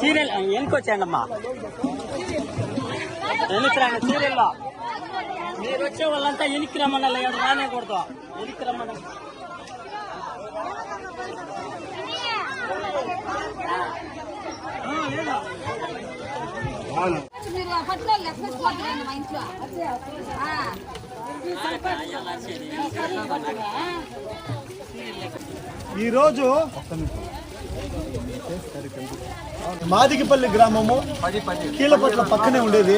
Serial ఎన్నికొచ్చేయండి అమ్మా ఎన్నికి రండి సీరియల్లో మీరు వచ్చే వాళ్ళంతా ఎనికి రమ్మన్నా లేదు రానే కూడదు ఎనికి రమ్మన్నా మీరు అప్పట్లో లెక్క మా ఇంట్లో. ఈరోజు మాదికిపల్లి గ్రామము కీలపట్ల పక్కనే ఉండేది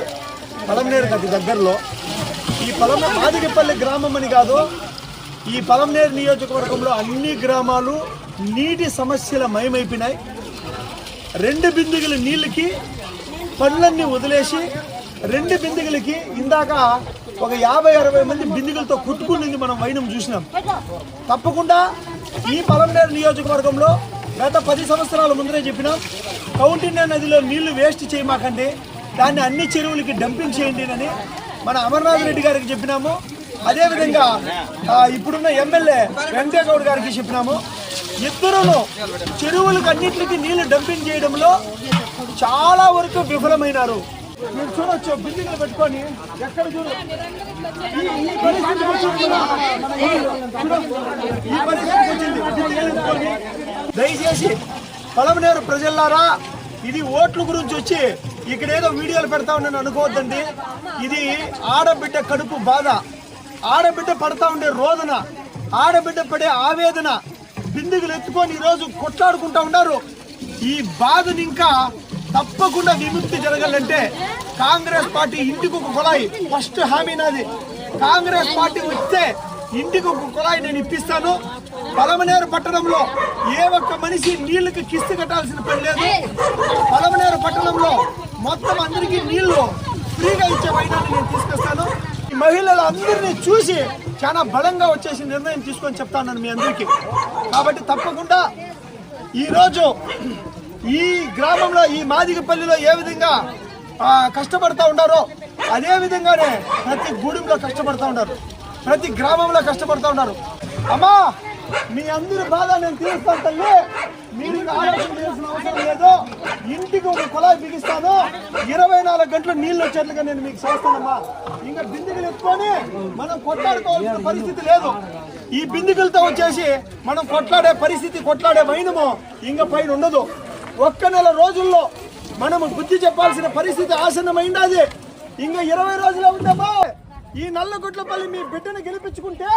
పలంనేరు అతి దగ్గరలో. ఈ పలం మాదిగిపల్లి గ్రామం అని కాదు ఈ పలంనేరు నియోజకవర్గంలో అన్ని గ్రామాలు నీటి సమస్యల మయమైపోయినాయి. రెండు బిందుగుల నీళ్ళకి పనులన్నీ వదిలేసి రెండు బిందుగులకి ఇందాక ఒక యాభై అరవై మంది బిందుగులతో కుట్టుకునింది మనం వైనం చూసినాం. తప్పకుండా ఈ పలంనేరు నియోజకవర్గంలో గత పది సంవత్సరాల ముందరే చెప్పినాం కౌంటిన్య నదిలో నీళ్ళు వేస్ట్ చేయమాకండి దాన్ని అన్ని చెరువులకి డంపింగ్ చేయండి అని మన అమర్నాథ్ రెడ్డి గారికి చెప్పినాము. అదేవిధంగా ఇప్పుడున్న ఎమ్మెల్యే వెంకటేగౌడ్ గారికి చెప్పినాము. ఇద్దరును చెరువులకు అన్నింటికి నీళ్ళు డంపింగ్ చేయడంలో చాలా వరకు విఫలమైనారు. మీరు చూడొచ్చు బిల్డింగ్లు పెట్టుకొని ఎక్కడ చూడు. ఈ- ఈ ఈ పరిస్థితికి వచ్చింది. పెట్టుకొని. దయచేసి పొలమనేరు ప్రజల్లారా ఇది ఓట్ల గురించి వచ్చి ఇక్కడ ఏదో వీడియోలు పెడతా ఉన్నాను అనుకోవద్దండి. ఇది ఆడబిడ్డ కడుపు బాధ. ఆడబిడ్డ పడతా ఉండే రోదన. ఆడబిడ్డ పడే ఆవేదన. బిందుగులు ఎత్తుకొని ఈరోజు కొట్లాడుకుంటా ఉన్నారు. ఈ బాధని ఇంకా తప్పకుండా విముక్తి జరగాలంటే కాంగ్రెస్ పార్టీ ఇంటికి ఒక కుళాయి ఫస్ట్ హామీ నాది. కాంగ్రెస్ పార్టీ వస్తే ఇంటికి ఒక కుళాయి నేను ఇప్పిస్తాను. పలమనేరు పట్టణంలో ఏ ఒక్క మనిషి నీళ్ళకు కిస్తు కట్టాల్సిన పని లేదు. పలమనేరు పట్టణంలో మొత్తం అందరికీ నీళ్ళు ఫ్రీగా ఇచ్చే వైనాన్ని నేను తీసుకొస్తాను. మహిళలు అందరినీ చూసి చాలా బలంగా వచ్చేసి నిర్ణయం తీసుకొని చెప్తాను మీ అందరికీ. కాబట్టి తప్పకుండా ఈరోజు ఈ గ్రామంలో ఈ మాదిగపల్లిలో ఏ విధంగా కష్టపడతా ఉన్నారో అదే విధంగానే ప్రతి గూడెంలో కష్టపడతా ఉన్నారు ప్రతి గ్రామంలో కష్టపడతా ఉన్నారు అమ్మా! మీ అందరి బాధ నేను తీరుస్తాను తల్లి మీరు ఆలోచన చేయాల్సిన అవసరం లేదు. ఇంటికి ఒక కుళాయి బిగిస్తాను. ఇరవై నాలుగు గంటలు నీళ్ళు వచ్చేట్లుగా నేను మీకు చేస్తానమ్మా. ఇంకా బిందెలు ఎత్తుకొని మనం కొట్లాడుకోవాల్సిన పరిస్థితి లేదు. ఈ బిందికలతో వచ్చేసి మనం కొట్లాడే పరిస్థితి కొట్లాడే వైనము ఇంకా పైన ఉండదు. ఒక్క నెల రోజుల్లో మనము బుద్ధి చెప్పాల్సిన పరిస్థితి ఆసన్నమైంది ఇంకా ఇరవై రోజులే ఉందమ్మా. ఈ నల్లగుట్లపల్లి మీ బిడ్డను గెలిపించుకుంటే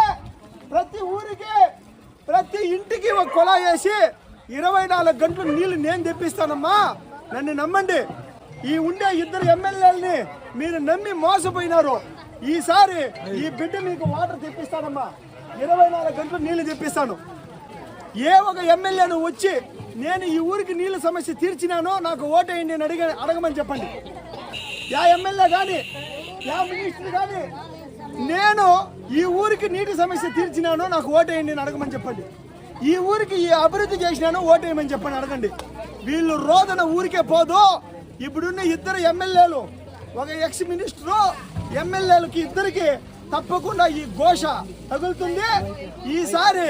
ప్రతి ఊరికి ప్రతి ఇంటికి ఒక కొలా వేసి ఇరవై నాలుగు గంటలు నీళ్ళు నేను తెప్పిస్తానమ్మా. నన్ను నమ్మండి. ఈ ఉండే ఇద్దరు ఎమ్మెల్యేలని మీరు నమ్మి మోసపోయినారు. ఈసారి ఈ బిడ్డ మీకు వాటర్ తెప్పిస్తానమ్మా. ఇరవై నాలుగు గంటలు నీళ్ళు తెప్పిస్తాను. ఏ ఒక ఎమ్మెల్యేను వచ్చి నేను ఈ ఊరికి నీళ్ళ సమస్య తీర్చినానో నాకు ఓటేయండి నేను అడిగ అడగమని చెప్పండి. యా ఎమ్మెల్యే కానీ యా మినిస్టర్ కానీ నేను ఈ ఊరికి నీటి సమస్య తీర్చినాను నాకు ఓటేయండి అని అడగమని చెప్పండి. ఈ ఊరికి ఈ అభివృద్ధి చేసినాను ఓటేయమని చెప్పండి అడగండి. వీళ్ళు రోదన ఊరికే పోదు ఇప్పుడున్న ఇద్దరు ఎమ్మెల్యేలు ఒక ఎక్స్ మినిస్టరు ఎమ్మెల్యేలకి ఇద్దరికి తప్పకుండా ఈ ఘోష తగులుతుంది. ఈసారి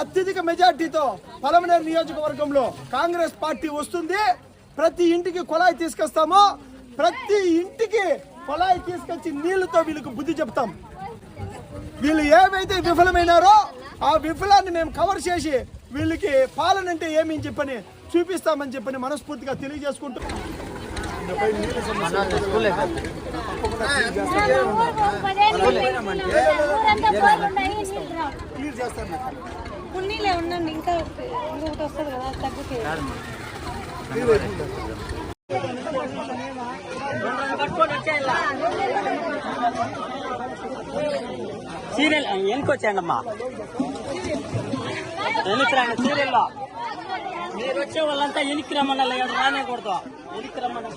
అత్యధిక మెజార్టీతో పలమనేరు నియోజకవర్గంలో కాంగ్రెస్ పార్టీ వస్తుంది. ప్రతి ఇంటికి కుళాయి తీసుకొస్తాము. ప్రతి ఇంటికి కుళాయి తీసుకొచ్చి నీళ్ళతో వీళ్ళకి బుద్ధి చెప్తాం. వీళ్ళు ఏవైతే విఫలమైనారో ఆ విఫలాన్ని మేము కవర్ చేసి వీళ్ళకి పాలన అంటే ఏమి అని చెప్పని చూపిస్తామని చెప్పని మనస్ఫూర్తిగా తెలియజేసుకుంటూ క్లియర్ చేస్తాను ఉన్నీలే ఉండండి ఇంకా ఇంకొకటి వస్తుంది కదా తగ్గుకి పట్టుకొని వచ్చేయాల సీరియల్ ఎన్నికొచ్చేయండి అమ్మా ఎనికి రండి సీరియల్లో. మీరు వచ్చే వాళ్ళంతా ఎనికి రమ్మన్నా లేదు? రానే కూడదు ఎనికి రమ్మన్నా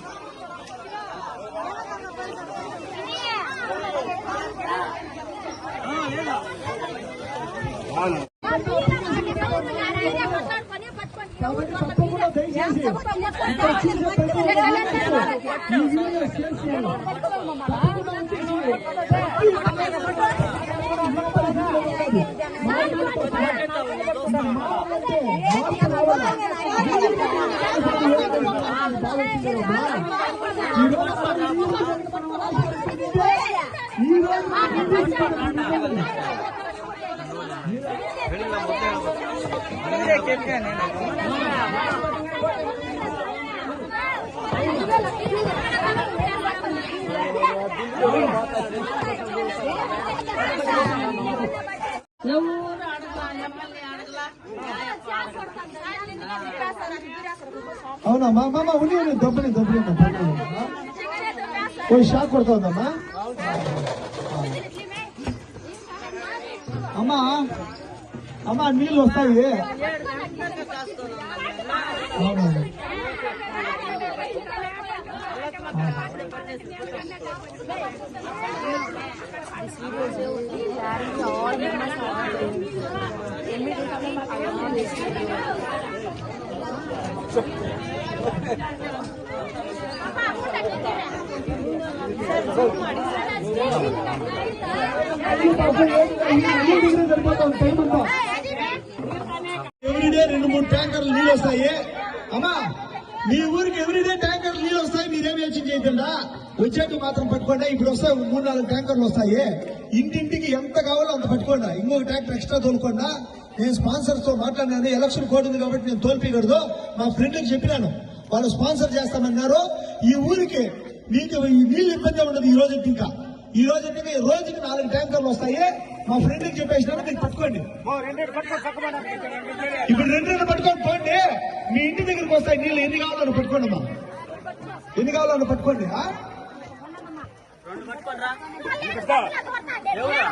దయచేసి ఇక్కడ చూసే ప్రతి ఒక్కరు ఈ వీడియో షేర్ చేయండి తప్పకుండా వచ్చేసి ప్రతి మాట్లాడండి మార్పు రావాలి. ఈ రోజు అవునా మా మామ ఉండి ఉండి దెబ్బని దెబ్బని పోయి షాక్ కొడుతుందమ్మా అమ్మా అమ్మా నీళ్ళు వస్తాయి. అవునా? ఎవ్రీడే రెండు మూడు ట్యాంకర్లు నీళ్ళు వస్తాయి. అమ్మా! మీ ఊరికి ఎవ్రీడే ట్యాంకర్లు నీళ్ళు వస్తాయి మీరేం యోచన చేయకుండా? వచ్చేట్టు మాత్రం పట్టుకోండి ఇప్పుడు వస్తాయి మూడు నాలుగు ట్యాంకర్లు వస్తాయి. ఇంటింటికి ఎంత కావాలో అంత పట్టుకోండి. ఇంకొక ట్యాంకర్ ఎక్స్ట్రా తోలుకోండా? నేను స్పాన్సర్స్తో మాట్లాడినాను ఎలక్షన్ కోడ్ ఉంది కాబట్టి నేను తోల్పీకూడదు మా ఫ్రెండ్కి చెప్పినాను వాళ్ళు స్పాన్సర్ చేస్తామన్నారు. ఈ ఊరికి మీకు ఈ నీళ్ళు ఇబ్బంది ఉండదు ఈ రోజు ఇంకా. ఈ రోజు అంటే రోజుకి నాలుగు ట్యాంకర్లు వస్తాయి. మా ఫ్రెండ్కి చెప్పేసినాను మీరు పట్టుకోండి ఇప్పుడు రెండు రెండు పట్టుకొని పోండి మీ ఇంటి దగ్గరికి వస్తాయి నీళ్ళు ఎన్ని కావాలని పట్టుకోండి అమ్మా ఎన్ని కావాలని పట్టుకోండి ఆ? రెండు పట్టుకోండి రా ఎవరు?